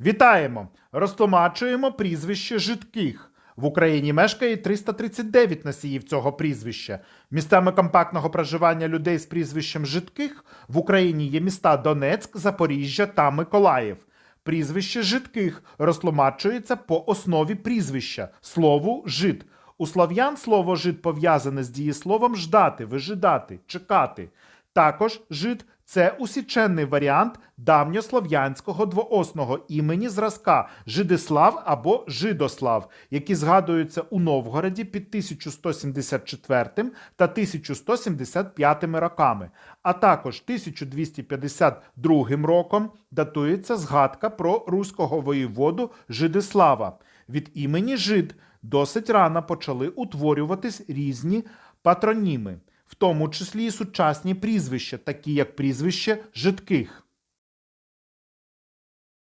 Вітаємо! Розтлумачуємо прізвище жидких. В Україні мешкає 339 носіїв цього прізвища. Містами компактного проживання людей з прізвищем жидких в Україні є міста Донецьк, Запоріжжя та Миколаїв. Прізвище жидких розтлумачується по основі прізвища слову жид. У слов'ян слово жид пов'язане з дієсловом ждати, вижидати, чекати. Також жид це усіченний варіант давньослов'янського двоосного імені зразка Жидислав або Жидослав, які згадуються у Новгороді під 1174 та 1175 роками, а також 1252 роком датується згадка про руського воєводу Жидислава. Від імені Жид досить рано почали утворюватись різні патроніми, тому числі і сучасні прізвища, такі як прізвище жидких.